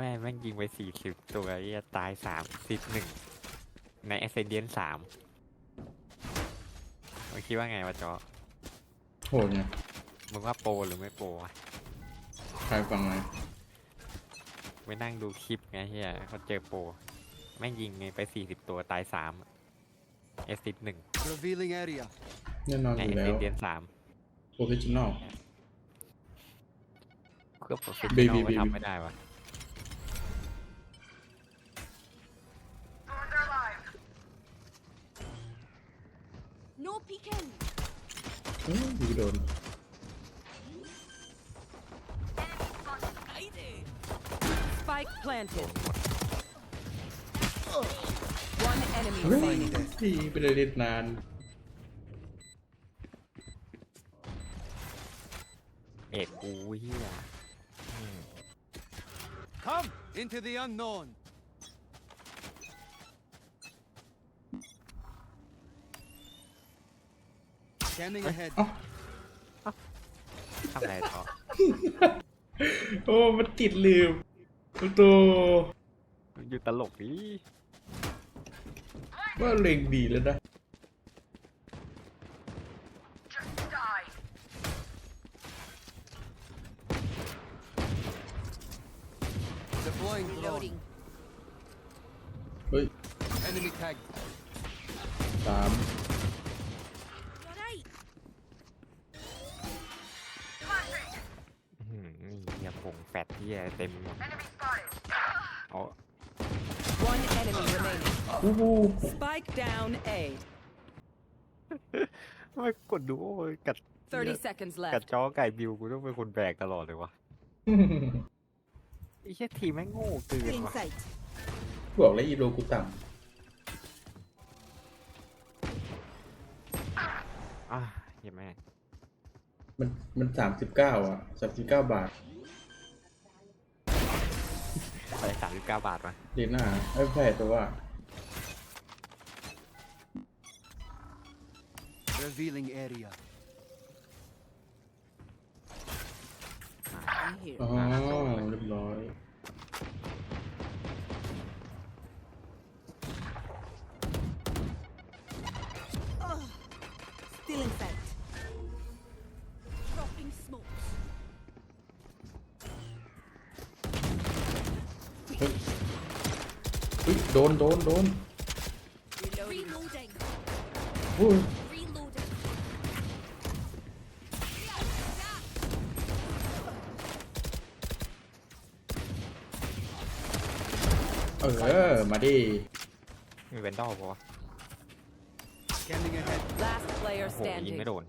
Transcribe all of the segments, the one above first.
แม่งแม่งยิงไปสี่สิบตัวไอ้เหี้ยตายสามสิบหนึ่งในเอเซเดียนสามมึงคิดว่าไงวะจอโหดไงมึงว่าโปรหรือไม่โปรวะใครฟังไหมไปนั่งดูคลิปไงเฮียเขาเจอโปรแม่งยิงไงไปสี่สิบตัวตายสามเอซิดหนึ่ง Revealing area. แน่นอนในอยู่เอแล้เซวเดียนสาม โปรเฟชชั่นอลเครื่องโปรเฟชบีชั่นบีอลบีทำไม่ได้วะ No peeking. ดีโดน Spike planted. One enemy เฮ้ย remaining. ดีไปเลยเล่นนาน เอกกูเฮีย Come into the unknown. Scanning ahead. ทำอะไรต่อโอ้ มันติดลืมตัวอยู่ตลกดิว่าเล็งดีแล้วนะ Deploying drone. Reloading. เฮ้ย Enemy tagged. สาม เฮียผงแฟดเฮียเต็มหมดอ๋อ One enemy remaining. อู้หู Spike down A. ไม่กดดูโอ้ยกัด 30 seconds กัด left. จอไก่บิวกูต้องเป็นคนแบกตลอดเลยวะไอ้เหี้ยทีมแม่งโง่เกิน Green วะ sight. บอกแล้วอีโรกูต่อะเหี้ยแม่งำมันมันสามสิบเก้าอะสามสิบเก้าบาท สามสิบเก้าบาทมาเรียนหน้าไม่ใช่แต่ว่า Revealing area. I'm here. อ๋อเรียบร้อย Still in ดนโดนโดน Reloading. Reloading. อุ้ย Reloading. เออ มาดิ มีเวนดอลปะวะ Scanning ahead. Last player โอ้โหยิง standing. ไม่โดน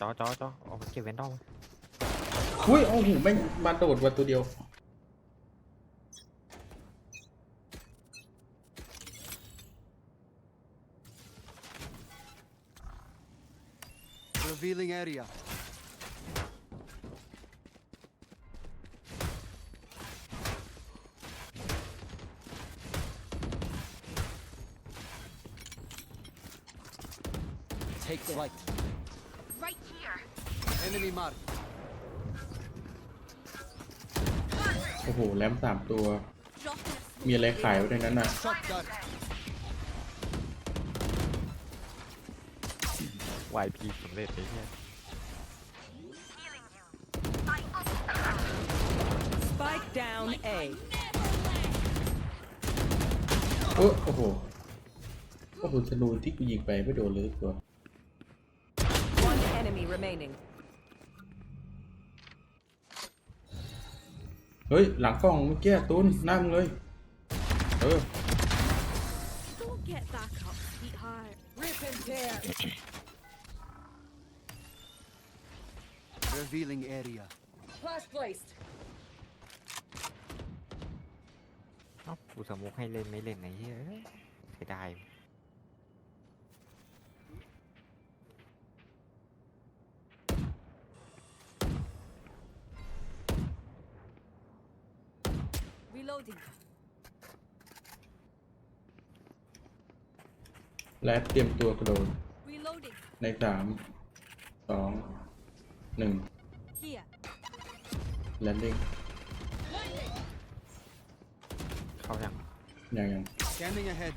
จอจอจอเอาไปเก็บเวนดอลอุ้ยโอ้โหไม่งมาโดดมาตัวเดียว Revealing area. Take flight. Right here. Enemy mark. โอ้โห แรมสามตัว Dropping a มีอะไรขายไว้ในนั้นน่ะ Shotgun. วายพีสำเร็จไอ้เหี้ย Spike down A. โอ้โอ้โหโอ้โหธนูที่กูยิงไปไม่โดนเลยตัว One enemy remaining. เฮ้ย หลังกล้องเมื่อกี้ตูนหน้ามึงเลย เออ Revealing area. Flash placed. เอ้ากูสมุกให้เล่นไม่เล่นไอ้เหี้ยเอ้ยเสียดาย Reloading. และเตรียมตัวกระโดด Reloading. ในสามสอง หนึ่ง Here. แลนดิ้งเข้ายังอย่างอย่าง Scanning ahead.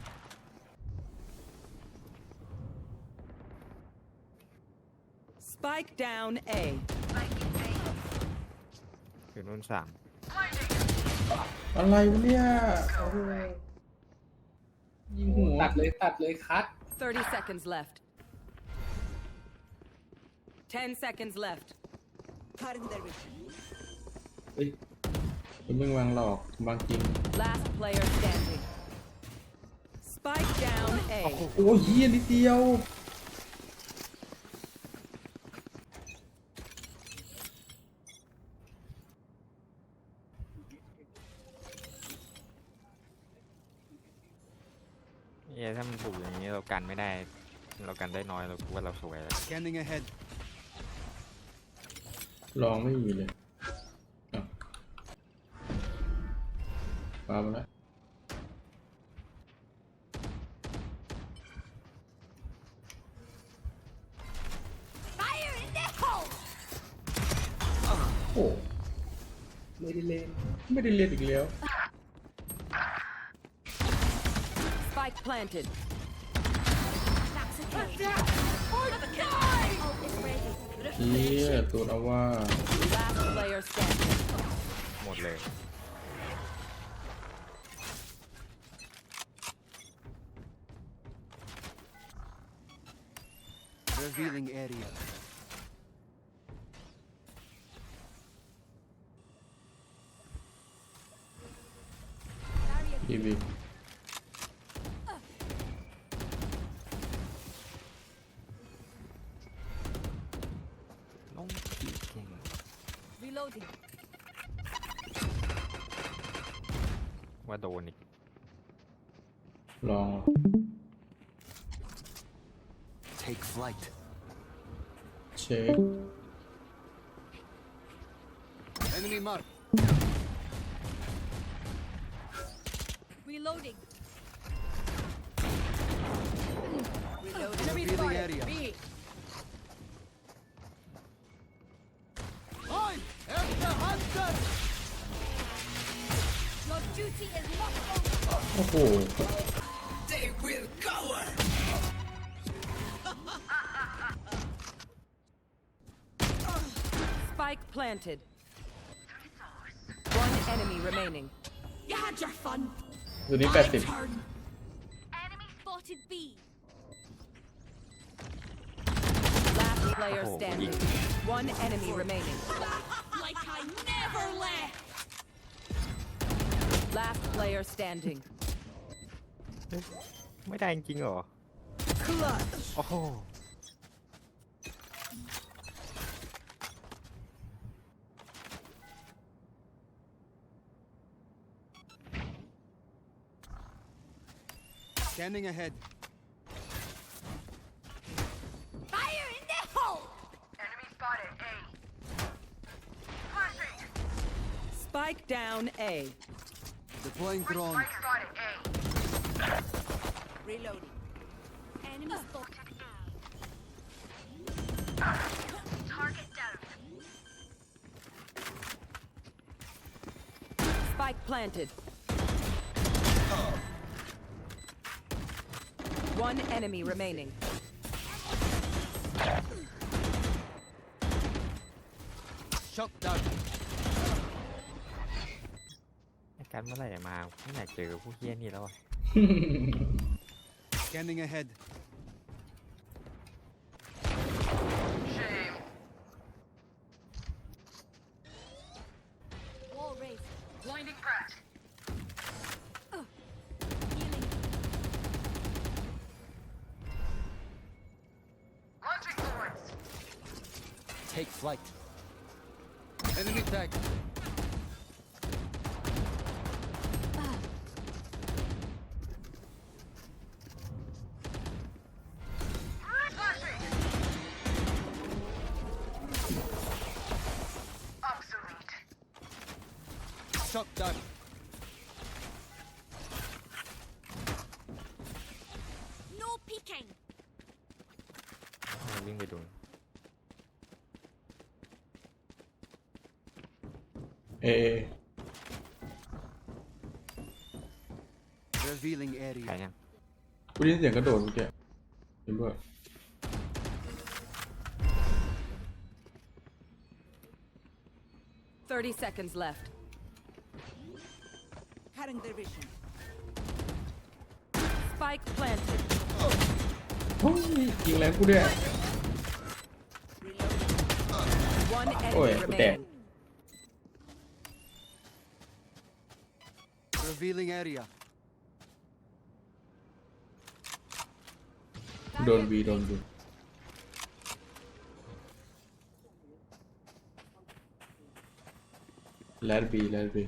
สป i k e down A อยู่นู่นสามอะไรวะเนี่ยโอ้โหยิงหัวตัดเลยตัดเลยคัด 30 seconds left 10 seconds left เฮ้ยคุณมึงวางหลอกวางจริง last player standing spike down A โอ้ยเฮียนิดเดียวเอ้ยถ้ามันถูกอย่างนี้เรากันไม่ได้ เรากันได้น้อยเราคิดว่าเราสวยแล้ว Scanning ahead. ลองไม่มีเลยอะมามาแล้ว Fire in the hole! โอ้ไม่ได้เล่นไม่ได้เรียนอีกแล้ว spike planted That's a เฮียตัวเอาว่า last player standing หมดเลย Revealing area. ทีวี Reloading. ว่าโดนอีก ลอง Take flight. เช็ค Enemy mark. Reloading. Revealing area. I'm Your duty is not over. โอ้โห spike planted one enemy remaining You had your fun. ตัวนี้แปดสิบ Turn. Enemy spotted B. last player Oh, standing one enemy remaining Like I never left. last player standing ไม่ได้จริงๆเหรอ โอ้โห Scanning ahead. Fire in the hole. spike down A Deploying drone. Reloading. Enemy spotted spike planted one enemy remaining Shock dart. กันเมื่อไหร่จะมาไม่อยากเจอผู้เฮี้ยนี่แล้วอะ Scanning ahead. Wall raised. Blinding crack. Healing. Take flight. Enemy tag. Shock dart. No peeking. วิ่งไปดู เอ Revealing ใคร area. ยัง กูได้ยินเสียงกระโดดเมื่อกี้เห็นด้วย 30 seconds left. Cutting their vision. Spike planted. โอ้ยยิงแรงกูด้วย One Ôi, enemy của remaining. Revealing area. โดนบีโดนบีแลดบีแลดบี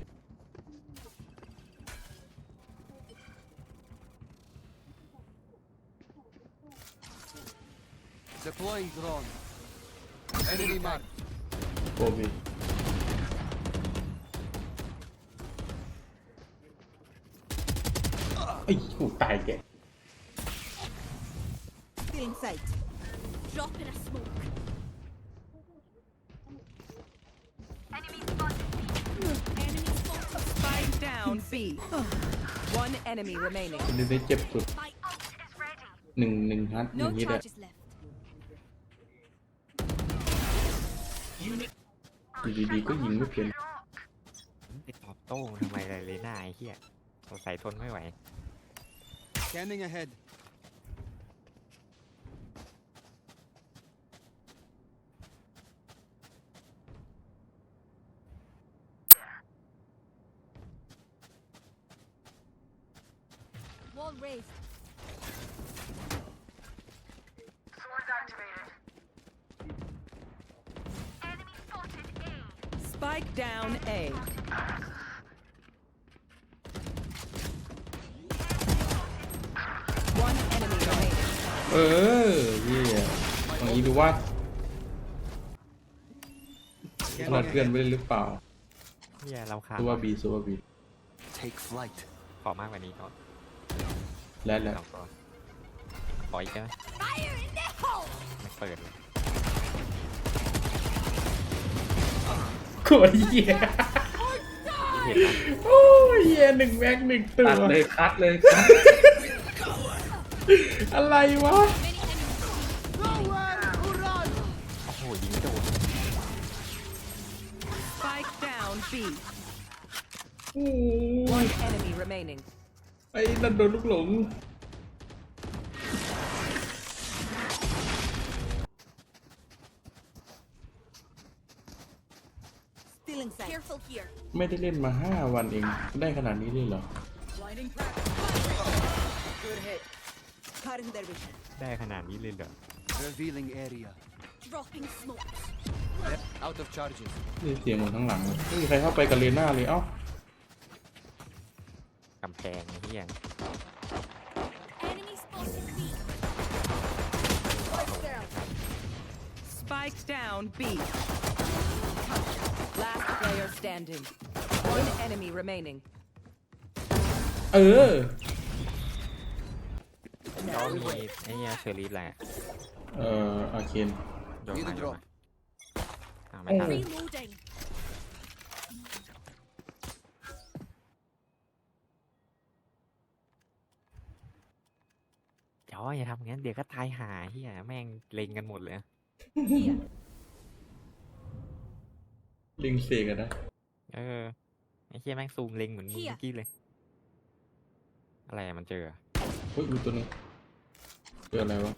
Deploying drone. Enemy marked. โกบีไอ้กูตายแก Still in sight. Drop in a smoke. Enemy spotted. Spike down B. One enemy remaining. คนนี้ได้เจ็บสุด My ult is ready. หนึ่งหนึ่งฮัทหนึ่ No งฮิตอะ charges left. อยู่ดีๆก็ยิงไม่เป็นไปตอบโต้ทำไมเลยเลน่าไอ้เหี้ยสงสัยทนไม่ไหว Scanning ahead. Spike down A. One enemy remaining. เออเยี่ยตรงนี้ดูว่าขนาด Scanning เพื่อน ahead. ไม่ได้หรือเปล่าเหี้ยเราขาดตัวบีตัวบี Take flight. ขอมากกว่านี้ก็แลดแลดสองตัวขออีกได้ไหม Fire in the hole! ไม่เปิดเลย โคตรเยี่ยเห็นปะโอ้ยเยี่ยหนึ่งแม็กหนึ่งตัว ตัดเลยคัดเลยคัดอะไรวะ โอ้โหยิงไม่โดน Spike down B. โอ้ย One enemy remaining. ไอ้นั่นโดนลูกหลง ไม่ได้เล่นมาห้าวันเอง ได้ขนาดนี้เลยเหรอ Blinding crack. Good hit. Cutting their vision. ได้ขนาดนี้เลยเหรอ Revealing area. Dropping smokes. Yep, out of charges. นี่เสียงเหมือนข้างหลังเลยไม่มีใครเข้าไปกับเลน่าเลยเอ้ากำแพงไอ้เหี้ย Enemy spotted B. Spike down. Spike down B. Last player standing. One enemy remaining. เออแล้วมีไอ้เหี้ยเชอรี่แหละเอ่ออาเคนโดน Need มา a โดน drop. มาอ่าไม่ทัน Reloading. จออย่าทำงั้นเดี๋ยวก็ตายหาเฮียแม่งเล็งกันหมดเลย Here. ลิงเสกอะนะ เออไอ้เฮียแม่งซูมเล็งเหมือนมึงเหี้ย เมื่อกี้เลย อะไรอะมันเจออะเฮ้ยมีตัวหนึงเจออะไรวะ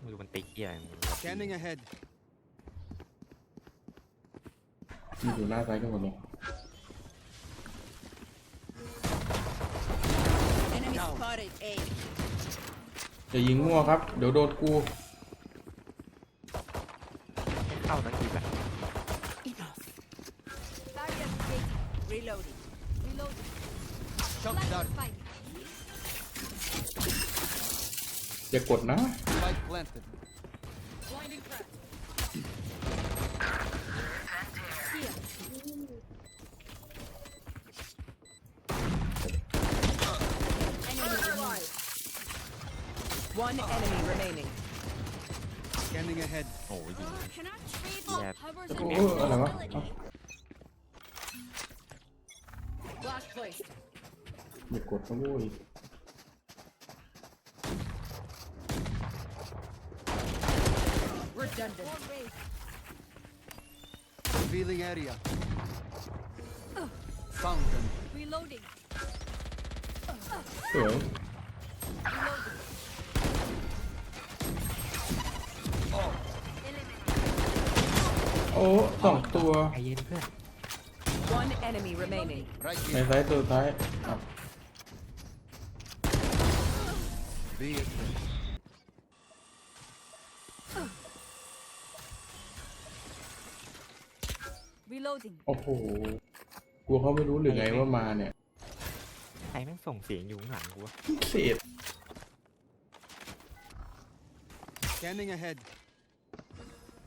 ไม่รู้มันติ๊กเฮียอะไรมัน Scanning ahead. มีอยู่หน้าซ้ายกันหมดเลย Enemy Down. spotted A. อย่ายิงมั่วครับ เดี๋ยวโดนกูไม่เข้าสักทีแหละ Shock Light dart. spike. อย่ากดนะ Spike planted. Blinding crack. Here. Enemy removed. One enemy remaining. Scanning ahead. โอ้ยยิง Can I trade Yeah. my powers โอ้ and โหอะไรวะเอ้า Flash placed. อย่ากดนะโว้ย Redundant. Revealing area. Found them. Reloading. สวยโอ้สองตัวใจเย็นเพื่อน One enemy remaining. Right ใน here. ซ้ายตัวท้ายอะ Be it. Reloading. โอ้โหกลัวเขาไม่รู้หรือไงว่ามาเนี่ยใครแม่งส่งเสียงอยู่ข้างหลังกูวะเศษ Scanning ahead.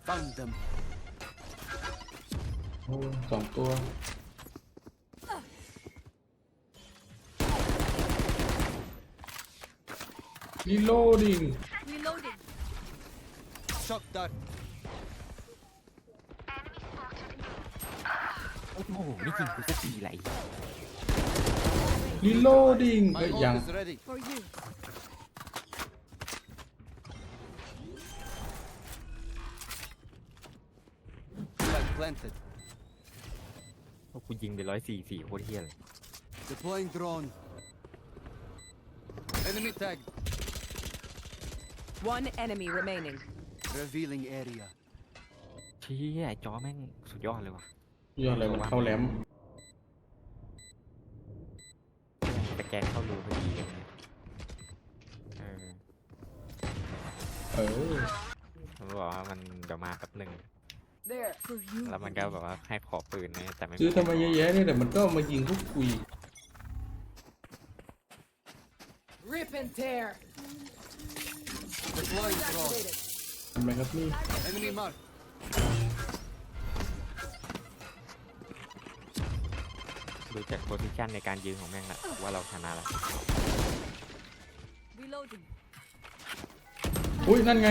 Found them. โอ้สองตัว รีโหลดิ้ง Reloading. Shock dart. โอ้โหไม่จริงกูจะตีไหลรีโหลดิ้ง My เอ้ย ult ยัง is ready. For you. Flag planted. โอ้กูยิงไปร้อยสี่สี่โคตรเฮี้ยเลย Deploying drone. Enemy tagged. One enemy remaining. Revealing area. เชี่ยไอ้จอแม่งสุดยอดเลยว่ะยอดอะไรมันเข้าแหลมแต่แกนเข้ารูพอดีเลยเนี่ยเออเออมันบอกว่ามันเดี๋ยวมาแป๊บหนึ่ง There. For you. แล้วมันก็แบบว่าให้ขอปืนนะแต่ไม่ซื้อทำไมเยอะแยะเนี่ยแต่มันก็เอามายิงพวกกุย Rip and tear. Deploying drone. ทำไมครับนี่ Enemy mark. ดูจากโพซิชันในการยืนของแม่งละว่าเราชนะละ Reloading. อุ้ยนั่นไง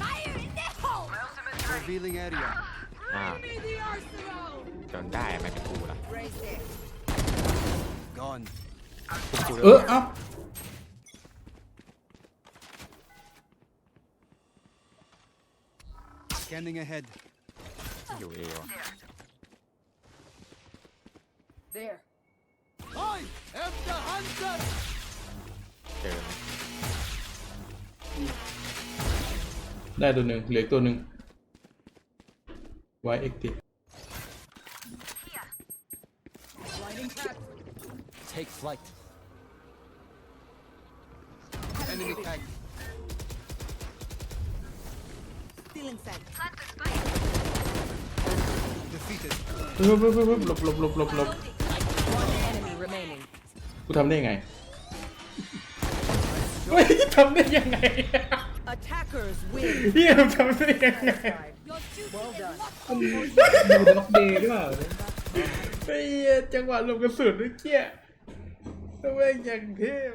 Fire in the hole! Revealing area. อ้าวจนได้ไม่เป็นกูละ Raise it. Gone. กูเออเอ้า Scanning ahead. อยู่เอวะ There. I am the hunter. เจอไหมได้ตัวหนึ่งเหลืออกตัวหนึ่งไว้เอ็กติ Take flight. Enemy tag. Stealing sight. Defeated. เพิ่มเพิ่มเพิ่มหลบหลบหลบหลบหลบ One enemy remaining. กูทำได้ยังไงเฮ้ยทำได้ยังไง Attackers win. เฮียทำได้ยังไง Your duty Well is done. not ดูบล็อกเดย์ด้วยเปล่าไอ้เหี้ยจังหวะหลบกระสุนเมื่อกี้แม่งอย่างเทพ